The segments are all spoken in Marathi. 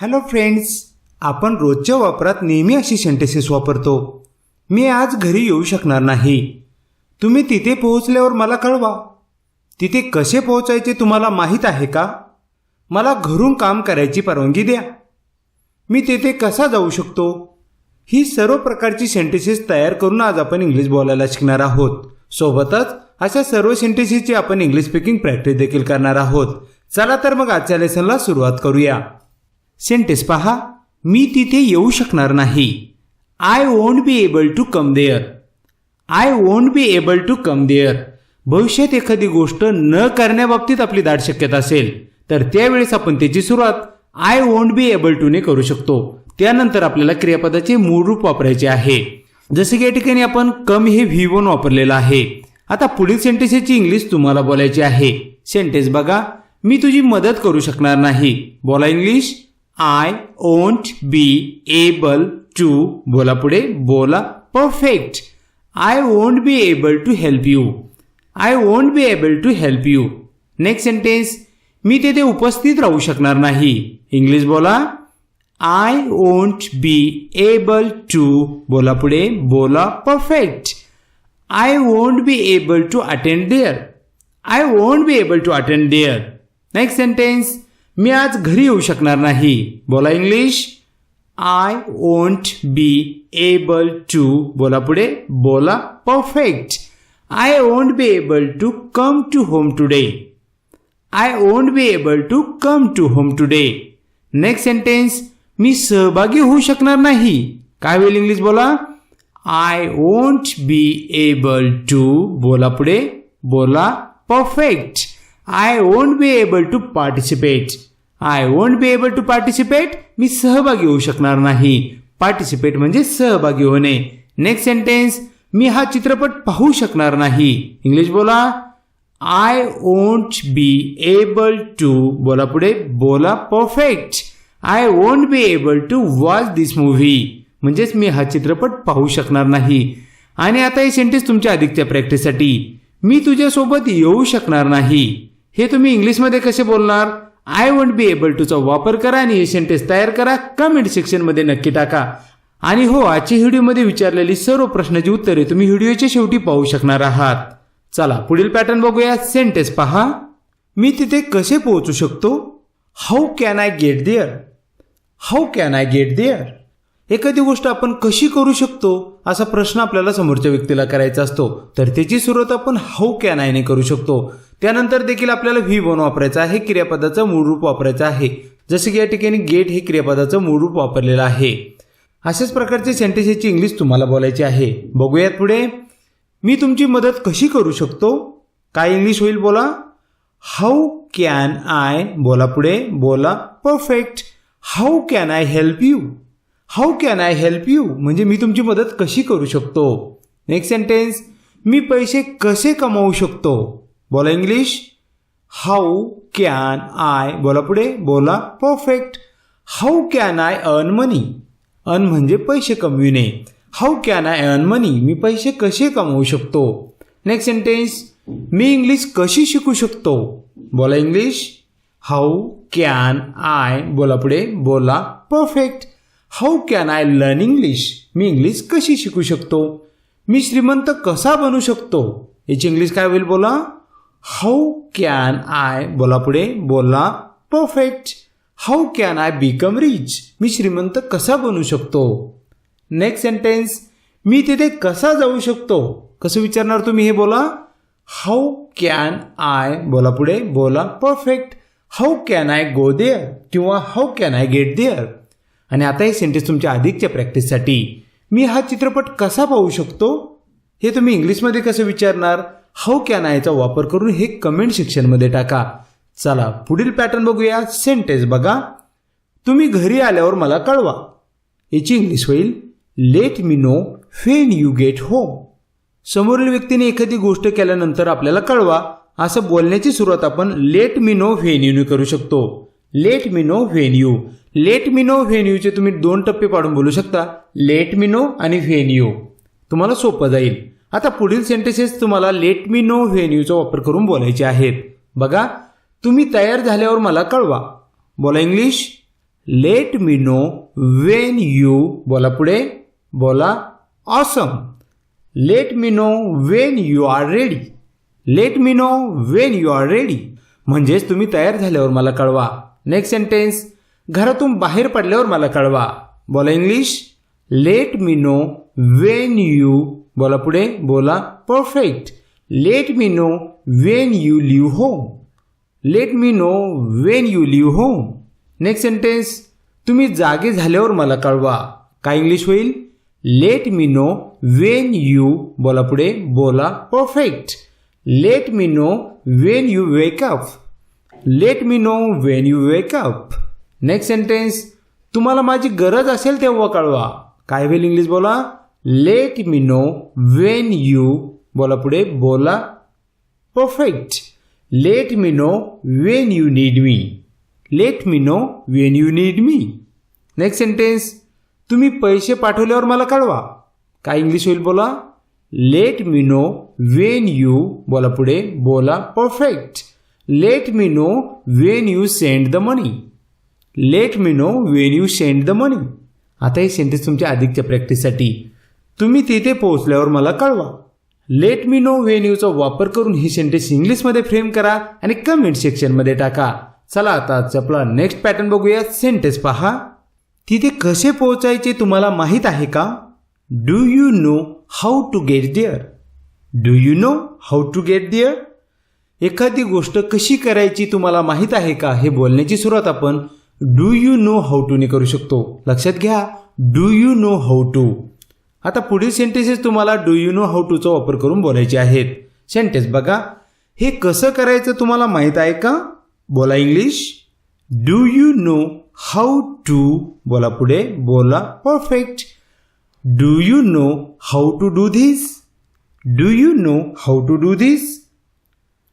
हॅलो फ्रेंड्स आपण रोजच्या वापरात नेहमी अशी सेंटेसेस वापरतो. मी आज घरी येऊ शकणार नाही. तुम्ही तिथे पोहोचल्यावर मला कळवा. तिथे कसे पोहोचायचे तुम्हाला माहीत आहे का? मला घरून काम करायची परवानगी द्या. मी तेथे कसा जाऊ शकतो? ही सर्व प्रकारची सेंटेसेस तयार करून आज आपण इंग्लिश बोलायला शिकणार आहोत. सोबतच अशा सर्व सेंटेसेसची आपण इंग्लिश स्पीकिंग प्रॅक्टिस देखील करणार आहोत. चला तर मग आजच्या लेसनला सुरुवात करूया. सेंटेन्स पहा. मी तिथे येऊ शकणार नाही. I won't be able to come there I won't be able to come there भविष्यात एखादी गोष्ट न करण्याबाबतीत आपली दाट शक्यता असेल तर त्यावेळेस आपण त्याची सुरुवात आय वोंट बी एबल टूने करू शकतो. त्यानंतर आपल्याला क्रियापदाचे मूळ रूप वापरायचे आहे. जसे की या ठिकाणी आपण कम हे व्ही वन वापरलेलं आहे. आता पुढील सेंटेन्सची इंग्लिश तुम्हाला बोलायची आहे. सेंटेन्स बघा. मी तुझी मदत करू शकणार नाही. बोला English I won't be able to बोला पुढे. बोला. Perfect I won't be able to help you I won't be able to help you next sentence मी तेथे उपस्थित राहू शकणार नाही. इंग्लिश बोला. I won't be able to बोला पुढे. बोला. Perfect I won't be able to attend there I won't be able to attend there next sentence मी आज घरी येऊ शकणार नाही. बोला English. I won't be able to बोला पुढे. बोला perfect I won't be able to come to home today I won't be able to come to home today next sentence मी सहभागी होऊ शकणार नाही. काय होईल इंग्लिश बोला? I won't be able to बोला पुढे. बोला perfect I won't be able to participate I won't be able to participate मी सहभागी होऊ शकणार नाही. पार्टिसिपेट म्हणजे सहभागी होणे. नेक्स्ट सेंटेन्स मी हा चित्रपट पाहू शकणार नाही. इंग्लिश बोला. I won't be able to बोला पुढे. बोला perfect I won't be able to watch this movie म्हणजेच मी हा चित्रपट पाहू शकणार नाही. आणि आता हे सेंटेन्स तुमच्या अधिकच्या प्रॅक्टिससाठी मी तुझ्यासोबत येऊ शकणार नाही. हे तुम्ही इंग्लिशमध्ये कसे बोलणार? आय वोंट बी एबल टूचा वापर करा आणि हे टेस्ट तयार करा. कमेंट सेक्शनमध्ये नक्की टाका. आणि हो आजच्या व्हिडिओमध्ये विचारलेली सर्व प्रश्नाची उत्तरे तुम्ही व्हिडिओच्या शेवटी पाहू शकणार आहात. चला पुढील पॅटर्न बघूया. सेंटेन्स पहा. मी तिथे कसे पोहोचू शकतो? How can I get there how can I get there एखादी गोष्ट आपण कशी करू शकतो? असा प्रश्न आपल्याला समोरच्या व्यक्तीला करायचा असतो. तर त्याची सुरुवात आपण हाऊ कॅन आयने करू शकतो. त्यानंतर देखील आपल्याला व्ही वन वापरायचं आहे क्रियापदाचं मूळ रूप वापरायचं आहे. जसे की या ठिकाणी गेट हे क्रियापदाचं मूळ रूप वापरलेलं आहे. अशाच प्रकारचे सेंटेन्सची इंग्लिश तुम्हाला बोलायची आहे. बघूयात पुढे. मी तुमची मदत कशी करू शकतो? काय इंग्लिश होईल बोला. हाऊ कॅन आय बोला पुढे. बोला. Perfect how can I help you how can I help you म्हणजे मी तुमची मदत कशी करू शकतो? नेक्स्ट सेंटेन्स मी पैसे कसे कमावू शकतो? बोला इंग्लिश हाऊ कॅन आय बोला पुढे बोला perfect how can I earn money earn म्हणजे पैसे कमविणे. How can I earn money मी पैसे कसे कमवू शकतो? नेक्स्ट सेंटेन्स मी इंग्लिश कशी शिकू शकतो? बोला इंग्लिश हाऊ कॅन आय बोला पुढे बोला perfect how can I learn English me English कशी शिकू शकतो? मी श्रीमंत कसा बनू शकतो? याची इंग्लिश काय होईल बोला? हाऊ कॅन आय बोला पुढे बोला perfect how can I become rich मी श्रीमंत कसा बनू शकतो? नेक्स्ट सेंटेन्स मी तिथे कसा जाऊ शकतो? कसं विचारणार तुम्ही हे बोला? हाऊ कॅन आय बोला पुढे बोला perfect how can I go there किंवा how can I get there आणि आता हे सेंटेन्स तुमच्या अधिकच्या प्रॅक्टिससाठी मी हा चित्रपट कसा पाहू शकतो? हे तुम्ही इंग्लिशमध्ये कसं विचारणार? हो हाऊ कॅन आयचा वापर करून हे कमेंट सेक्शनमध्ये टाका. चला पुढील पॅटर्न बघूया. सेंटेन्स बघा. तुम्ही घरी आल्यावर मला कळवा. याची इंग्लिश होईल let me know when you get home समोरील व्यक्तीने एखादी गोष्ट केल्यानंतर आपल्याला कळवा. असं बोलण्याची सुरुवात आपण let me know when you करू शकतो. Let me know when you let me know when यूचे तुम्ही दोन टप्पे पाडून बोलू शकता. लेट मी नो आणि व्हेन यू तुम्हाला सोपं जाईल. आता पुढील सेंटेसेस तुम्हाला लेट मी नो व्हेन्यूचा वापर करून बोलायचे आहेत. बघा तुम्ही तयार झाल्यावर मला कळवा. बोला English let me know when you बोला पुढे. बोला awesome let me know when you are ready let me know when you are ready म्हणजेच तुम्ही तयार झाल्यावर मला कळवा. नेक्स्ट सेंटेन्स घरातून बाहेर पडल्यावर मला कळवा. बोला English let me know when you बोला पुढे बोला perfect let me know when you leave home let me know when you leave home next sentence तुम्ही जागे झाल्यावर मला कळवा. काय इंग्लिश होईल? Let me know when you बोला पुढे बोला perfect let me know when you wake up let me know when you wake up next sentence तुम्हाला माझी गरज असेल तेव्हा कळवा. काय होईल इंग्लिश बोला? Let me know when you बोला पुढे बोला perfect let me know when you need me let me know when you need me next sentence तुम्ही पैसे पाठवल्यावर मला कळवा. काय इंग्लिश होईल बोला? Let me know when you बोला पुढे बोला perfect let me know when you send the money let me know when you send the money आता हे सेंटेन्स तुमच्या अधिकच्या प्रॅक्टिससाठी तुम्ही तिथे पोहोचल्यावर मला कळवा. लेट मी नो वेन यूचा वापर करून ही सेंटेन्स इंग्लिशमध्ये फ्रेम करा आणि कमेंट सेक्शनमध्ये टाका. चला आता आजचा नेक्स्ट पॅटर्न बघूया. सेंटेन्स पहा. तिथे कसे पोहोचायचे तुम्हाला माहीत आहे का? Do you know how to get there do you know how to get there एखादी गोष्ट कशी करायची तुम्हाला माहीत आहे का? हे बोलण्याची सुरुवात आपण डू यू नो हाऊ टूने करू शकतो. लक्षात घ्या. Do you know how to आता पुढील सेंटेन्सेस तुम्हाला डू यू नो हाऊ टूचा वापर करून बोलायचे आहेत. सेंटेन्स बघा. हे कसं करायचं तुम्हाला माहीत आहे का? बोला English do you know how to बोला पुढे. बोला perfect do you know how to do this do you know how to do this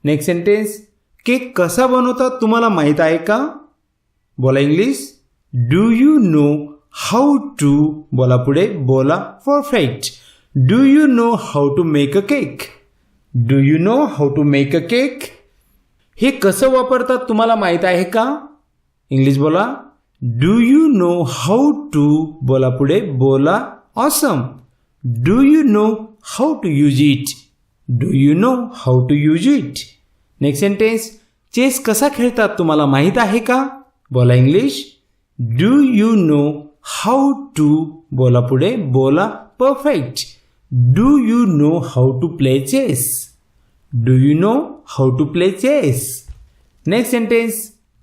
next sentence cake कसा बनवतात तुम्हाला माहीत आहे का? बोला English do you know how to बोला पुढे बोला perfect do you know how to make a cake do you know how to make a cake हे कसं वापरतात तुम्हाला माहीत आहे का? इंग्लिश बोला. Do you know how to बोला पुढे बोला awesome do you know how to use it do you know how to use it next sentence chess कसा खेळतात तुम्हाला माहीत आहे का? बोला English do you know how to बोला पुढे बोला perfect do you know how to play chess do you know how to play chess next sentence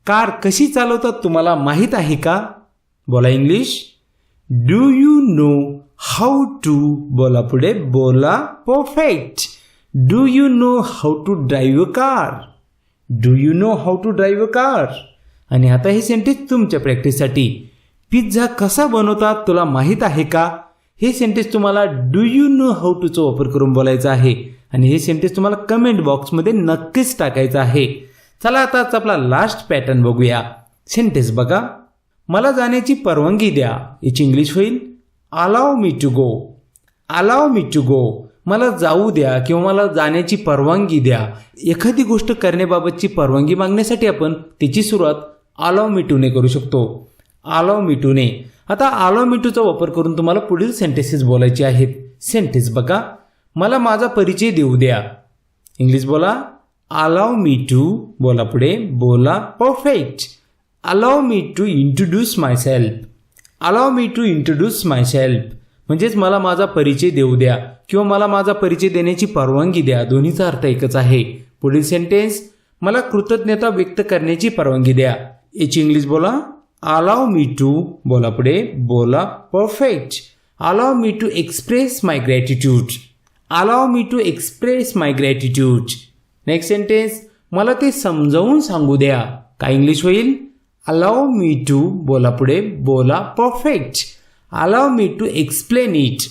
car कशी चालवतात तुम्हाला माहीत आहे का? बोला English do you know how to बोला पुढे बोला perfect do you know how to drive a car do you know how to drive a car आणि आता हे सेंटेन्स तुमच्या प्रॅक्टिससाठी पिझ्झा कसा बनवतात तुला माहीत आहे का? हे सेंटेन्स तुम्हाला डू यू नो हाऊ टूचा वापर करून बोलायचं आहे. आणि हे सेंटेन्स तुम्हाला कमेंट बॉक्समध्ये नक्कीच टाकायचं आहे. चला आताच आपला लास्ट पॅटर्न बघूया. सेंटेन्स बघा. मला जाण्याची परवानगी द्या. याची इंग्लिश होईल. Allow me to go allow me to go मला जाऊ द्या किंवा मला जाण्याची परवानगी द्या. एखादी गोष्ट करण्याबाबतची परवानगी मागण्यासाठी आपण त्याची सुरुवात अलाव मी टूने करू शकतो. आलो मी टूने आता अलाव मिटूचा वापर करून तुम्हाला पुढील सेंटेसेस बोलायचे आहेत. सेंटेन्स बघा. मला माझा परिचय देऊ द्या. इंग्लिश बोला. अलाव मी टू बोला पुढे. बोला. Perfect allow me to introduce myself allow me to introduce myself म्हणजेच मला माझा परिचय देऊ द्या. किंवा मला माझा परिचय देण्याची परवानगी द्या. दोन्हीचा अर्थ एकच आहे. पुढील सेंटेन्स मला कृतज्ञता व्यक्त करण्याची परवानगी द्या. याची इंग्लिश बोला. अलाव मी टू बोला पुढे बोला perfect allow me to express my gratitude allow me to express my gratitude next sentence मला ते समजावून सांगू द्या काय इंग्लिश होईल अलाव मी टू बोला पुढे बोला perfect allow me to explain it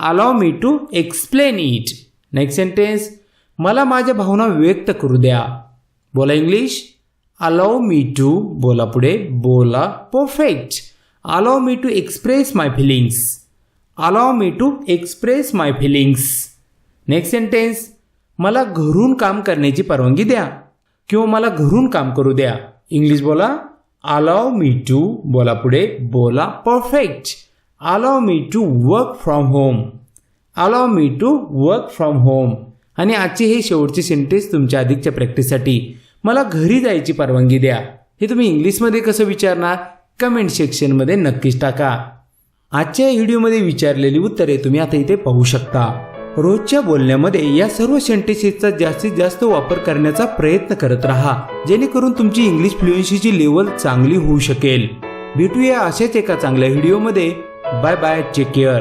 allow me to explain it next sentence मला माझ्या भावना व्यक्त करू द्या बोला इंग्लिश अलाव मी टू बोला पुढे बोला perfect allow me to express my feelings allow me to express my feelings next sentence मला घरून काम करण्याची परवानगी द्या. किंवा मला घरून काम करू द्या. इंग्लिश बोला. अलाव मी टू बोला पुढे बोला perfect allow me to work from home allow me to work from home आणि आजचे हे शेवटचे सेंटेन्स तुमच्या अधिकच्या प्रॅक्टिससाठी मला घरी जायची परवानगी द्या. हे तुम्ही इंग्लिशमध्ये कसं विचारणार? कमेंट सेक्शनमध्ये नक्कीच टाका. आजच्या व्हिडिओमध्ये विचारलेली उत्तरे तुम्ही आता इथे पाहू शकता. रोजच्या बोलण्यामध्ये या सर्व सेंटेसेसचा जास्तीत जास्त वापर करण्याचा प्रयत्न करत राहा. जेणेकरून तुमची इंग्लिश फ्लुएन्सीची लेवल चांगली होऊ शकेल. भेटूया अशाच एका चांगल्या व्हिडिओमध्ये. Bye bye take care